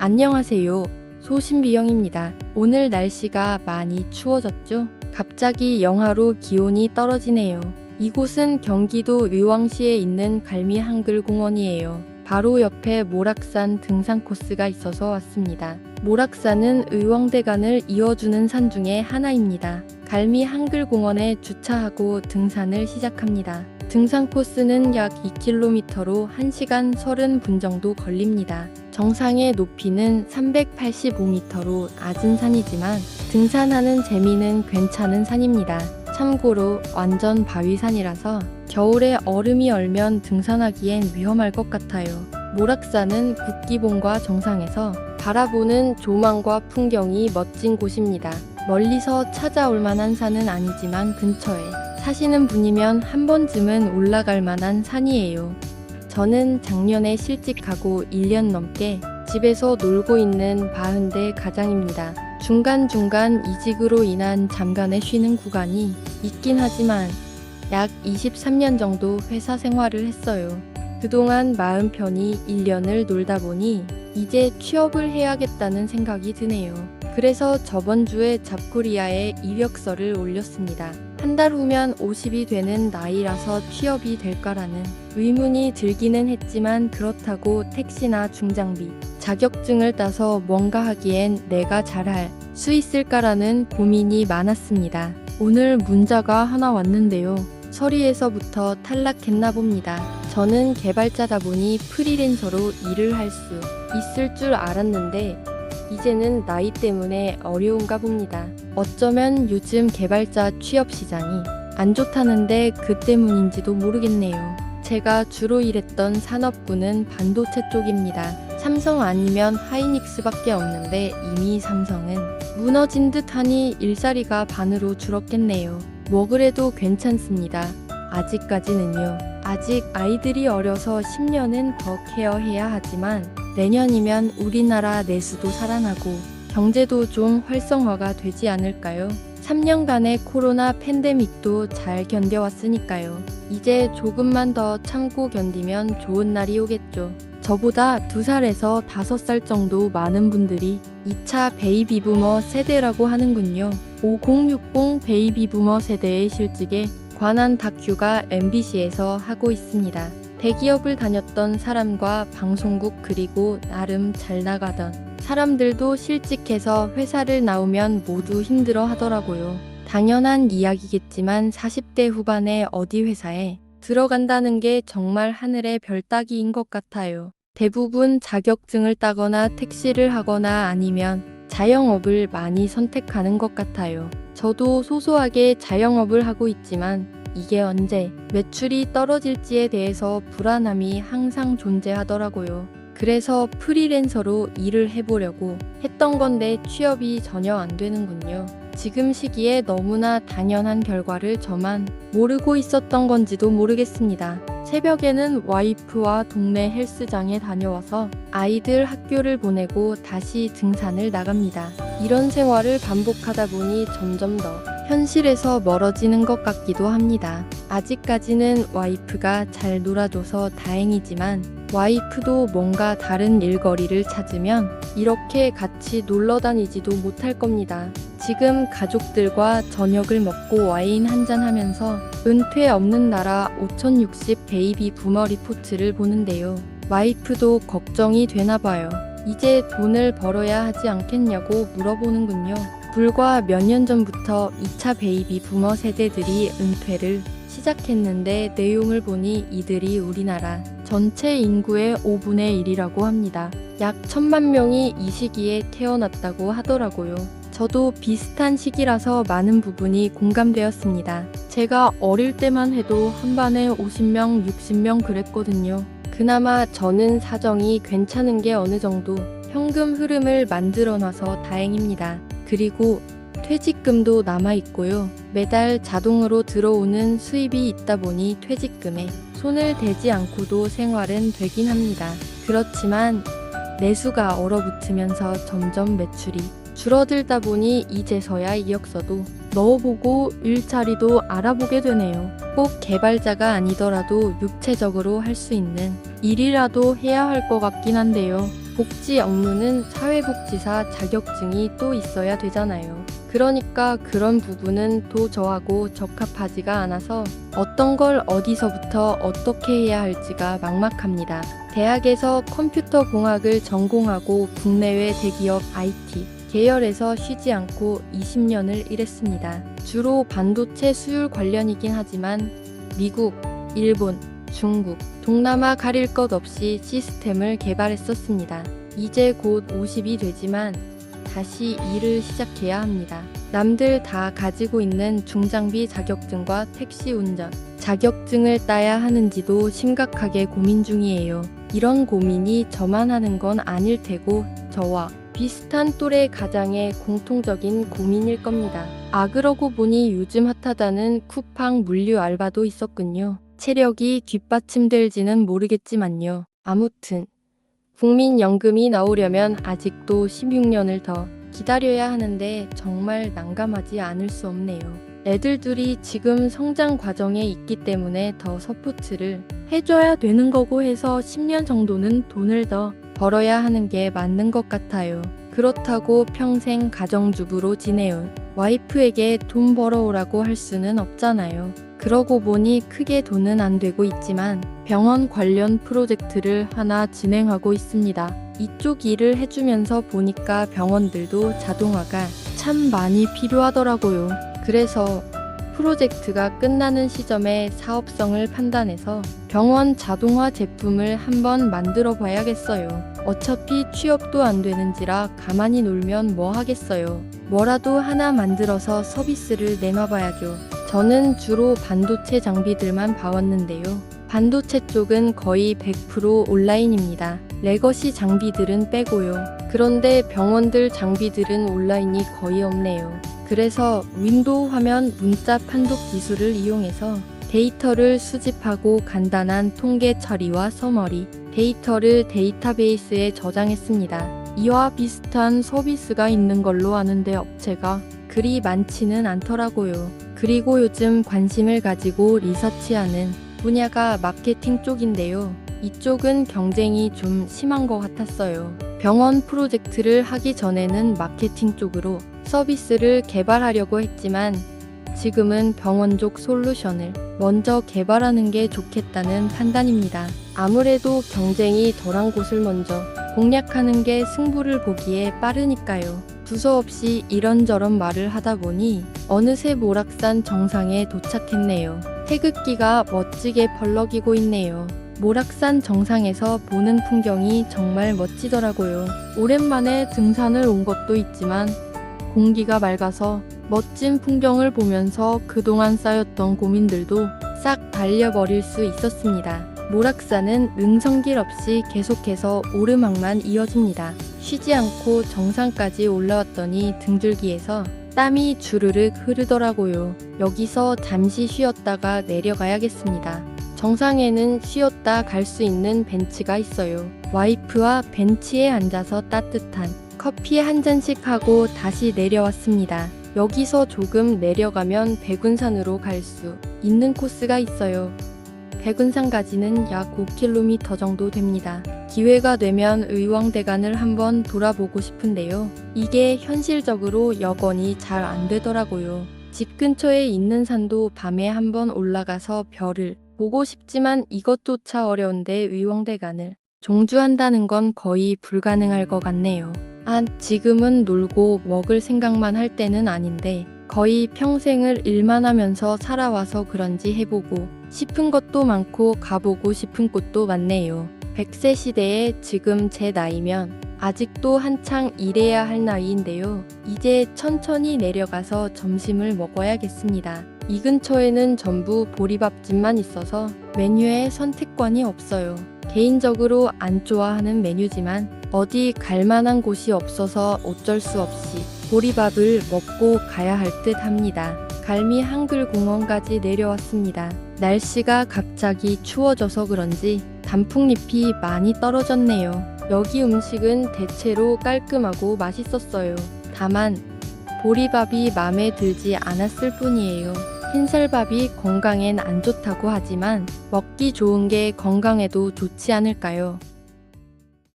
안녕하세요. 소신비영입니다. 오늘 날씨가 많이 추워졌죠? 갑자기 영하로 기온이 떨어지네요. 이곳은 경기도 의왕시에 있는 갈미 한글공원이에요. 바로 옆에 모락산 등산 코스가 있어서 왔습니다. 모락산은 의왕대간을 이어주는 산 중에 하나입니다. 갈미 한글공원에 주차하고 등산을 시작합니다. 등산 코스는 약 2km로 1시간 30분 정도 걸립니다. 정상의 높이는 385m로 낮은 산이지만 등산하는 재미는 괜찮은 산입니다. 참고로 완전 바위산이라서 겨울에 얼음이 얼면 등산하기엔 위험할 것 같아요. 모락산은 국기봉과 정상에서 바라보는 조망과 풍경이 멋진 곳입니다. 멀리서 찾아올 만한 산은 아니지만 근처에 사시는 분이면 한 번쯤은 올라갈 만한 산이에요. 저는 작년에 실직하고 1년 넘게 집에서 놀고 있는 바흔대 가장입니다. 중간중간 이직으로 인한 잠깐의 쉬는 구간이 있긴 하지만 약 23년 정도 회사 생활을 했어요. 그동안 마음 편히 1년을 놀다 보니 이제 취업을 해야겠다는 생각이 드네요. 그래서 저번 주에 잡코리아에 이력서를 올렸습니다. 한 달 후면 50이 되는 나이라서 취업이 될까라는 의문이 들기는 했지만 그렇다고 택시나 중장비, 자격증을 따서 뭔가 하기엔 내가 잘할 수 있을까라는 고민이 많았습니다. 오늘 문자가 하나 왔는데요. 서리에서부터 탈락했나 봅니다. 저는 개발자다 보니 프리랜서로 일을 할 수 있을 줄 알았는데 이제는 나이 때문에 어려운가 봅니다. 어쩌면 요즘 개발자 취업 시장이 안 좋다는데 그 때문인지도 모르겠네요. 제가 주로 일했던 산업군은 반도체 쪽입니다. 삼성 아니면 하이닉스밖에 없는데 이미 삼성은 무너진 듯 하니 일자리가 반으로 줄었겠네요. 뭐 그래도 괜찮습니다. 아직까지는요. 아직 아이들이 어려서 10년은 더 케어해야 하지만 내년이면 우리나라 내수도 살아나고 경제도 좀 활성화가 되지 않을까요? 3년간의 코로나 팬데믹도 잘 견뎌왔으니까요. 이제 조금만 더 참고 견디면 좋은 날이 오겠죠. 저보다 2살에서 5살 정도 많은 분들이 2차 베이비부머 세대라고 하는군요. 5060 베이비부머 세대의 실직에 관한 다큐가 MBC에서 하고 있습니다. 대기업을 다녔던 사람과 방송국 그리고 나름 잘 나가던 사람들도 실직해서 회사를 나오면 모두 힘들어 하더라고요. 당연한 이야기겠지만 40대 후반에 어디 회사에 들어간다는 게 정말 하늘의 별 따기인 것 같아요. 대부분 자격증을 따거나 택시를 하거나 아니면 자영업을 많이 선택하는 것 같아요. 저도 소소하게 자영업을 하고 있지만 이게 언제 매출이 떨어질지에 대해서 불안함이 항상 존재하더라고요. 그래서 프리랜서로 일을 해보려고 했던 건데 취업이 전혀 안 되는군요. 지금 시기에 너무나 당연한 결과를 저만 모르고 있었던 건지도 모르겠습니다. 새벽에는 와이프와 동네 헬스장에 다녀와서 아이들 학교를 보내고 다시 등산을 나갑니다. 이런 생활을 반복하다 보니 점점 더 현실에서 멀어지는 것 같기도 합니다. 아직까지는 와이프가 잘 놀아줘서 다행이지만 와이프도 뭔가 다른 일거리를 찾으면 이렇게 같이 놀러 다니지도 못할 겁니다. 지금 가족들과 저녁을 먹고 와인 한잔 하면서 은퇴 없는 나라 5060 베이비 부머 리포트를 보는데요. 와이프도 걱정이 되나 봐요. 이제 돈을 벌어야 하지 않겠냐고 물어보는군요. 불과 몇 년 전부터 2차 베이비 부머 세대들이 은퇴를 시작했는데 내용을 보니 이들이 우리나라 전체 인구의 5분의 1이라고 합니다. 약 천만 명이 이 시기에 태어났다고 하더라고요. 저도 비슷한 시기라서 많은 부분이 공감되었습니다. 제가 어릴 때만 해도 한 반에 50명, 60명 그랬거든요. 그나마 저는 사정이 괜찮은 게 어느 정도 현금 흐름을 만들어 놔서 다행입니다. 그리고 퇴직금도 남아 있고요. 매달 자동으로 들어오는 수입이 있다 보니 퇴직금에 손을 대지 않고도 생활은 되긴 합니다. 그렇지만 내수가 얼어붙으면서 점점 매출이 줄어들다 보니 이제서야 이력서도 넣어보고 일자리도 알아보게 되네요. 꼭 개발자가 아니더라도 육체적으로 할 수 있는 일이라도 해야 할 것 같긴 한데요. 복지 업무는 사회복지사 자격증이 또 있어야 되잖아요. 그러니까 그런 부분은 또 저하고 적합하지가 않아서 어떤 걸 어디서부터 어떻게 해야 할지가 막막합니다. 대학에서 컴퓨터 공학을 전공하고 국내외 대기업 IT 계열에서 쉬지 않고 20년을 일했습니다. 주로 반도체 수율 관련이긴 하지만 미국, 일본, 중국, 동남아 가릴 것 없이 시스템을 개발했었습니다. 이제 곧 50이 되지만 다시 일을 시작해야 합니다. 남들 다 가지고 있는 중장비 자격증과 택시 운전 자격증을 따야 하는지도 심각하게 고민 중이에요. 이런 고민이 저만 하는 건 아닐 테고 저와 비슷한 또래 가장의 공통적인 고민일 겁니다. 아 그러고 보니 요즘 핫하다는 쿠팡 물류 알바도 있었군요. 체력이 뒷받침될지는 모르겠지만요. 아무튼 국민연금이 나오려면 아직도 16년을 더 기다려야 하는데 정말 난감하지 않을 수 없네요. 애들들이 지금 성장 과정에 있기 때문에 더 서포트를 해줘야 되는 거고 해서 10년 정도는 돈을 더 벌어야 하는 게 맞는 것 같아요. 그렇다고 평생 가정주부로 지내온 와이프에게 돈 벌어오라고 할 수는 없잖아요. 그러고 보니 크게 돈은 안 되고 있지만 병원 관련 프로젝트를 하나 진행하고 있습니다. 이쪽 일을 해주면서 보니까 병원들도 자동화가 참 많이 필요하더라고요. 그래서 프로젝트가 끝나는 시점에 사업성을 판단해서 병원 자동화 제품을 한번 만들어 봐야겠어요. 어차피 취업도 안 되는지라 가만히 놀면 뭐 하겠어요. 뭐라도 하나 만들어서 서비스를 내놔봐야죠. 저는 주로 반도체 장비들만 봐왔는데요. 반도체 쪽은 거의 100% 온라인입니다. 레거시 장비들은 빼고요. 그런데 병원들 장비들은 온라인이 거의 없네요. 그래서 윈도우 화면 문자 판독 기술을 이용해서 데이터를 수집하고 간단한 통계 처리와 서머리, 데이터를 데이터베이스에 저장했습니다. 이와 비슷한 서비스가 있는 걸로 아는데 업체가 그리 많지는 않더라고요. 그리고 요즘 관심을 가지고 리서치하는 분야가 마케팅 쪽인데요. 이쪽은 경쟁이 좀 심한 것 같았어요. 병원 프로젝트를 하기 전에는 마케팅 쪽으로 서비스를 개발하려고 했지만 지금은 병원족 솔루션을 먼저 개발하는 게 좋겠다는 판단입니다. 아무래도 경쟁이 덜한 곳을 먼저 공략하는 게 승부를 보기에 빠르니까요. 두서 없이 이런저런 말을 하다 보니 어느새 모락산 정상에 도착했네요. 태극기가 멋지게 펄럭이고 있네요. 모락산 정상에서 보는 풍경이 정말 멋지더라고요. 오랜만에 등산을 온 것도 있지만 공기가 맑아서 멋진 풍경을 보면서 그동안 쌓였던 고민들도 싹 달려버릴 수 있었습니다. 모락산은 능성길 없이 계속해서 오르막만 이어집니다. 쉬지 않고 정상까지 올라왔더니 등줄기에서 땀이 주르륵 흐르더라고요. 여기서 잠시 쉬었다가 내려가야겠습니다. 정상에는 쉬었다 갈 수 있는 벤치가 있어요. 와이프와 벤치에 앉아서 따뜻한 커피 한 잔씩 하고 다시 내려왔습니다. 여기서 조금 내려가면 백운산으로 갈 수 있는 코스가 있어요. 백운산까지는 약 5km 정도 됩니다. 기회가 되면 의왕대간을 한번 돌아보고 싶은데요. 이게 현실적으로 여건이 잘 안 되더라고요. 집 근처에 있는 산도 밤에 한번 올라가서 별을 보고 싶지만 이것조차 어려운데 의왕대간을 종주한다는 건 거의 불가능할 것 같네요. 아, 지금은 놀고 먹을 생각만 할 때는 아닌데 거의 평생을 일만 하면서 살아와서 그런지 해보고 싶은 것도 많고 가보고 싶은 곳도 많네요. 100세 시대에 지금 제 나이면 아직도 한창 일해야 할 나이인데요. 이제 천천히 내려가서 점심을 먹어야겠습니다. 이 근처에는 전부 보리밥집만 있어서 메뉴에 선택권이 없어요. 개인적으로 안 좋아하는 메뉴지만 어디 갈 만한 곳이 없어서 어쩔 수 없이 보리밥을 먹고 가야 할 듯 합니다. 갈미 한글공원까지 내려왔습니다. 날씨가 갑자기 추워져서 그런지 단풍잎이 많이 떨어졌네요. 여기 음식은 대체로 깔끔하고 맛있었어요. 다만 보리밥이 마음에 들지 않았을 뿐이에요. 흰쌀밥이 건강엔 안 좋다고 하지만 먹기 좋은 게 건강에도 좋지 않을까요?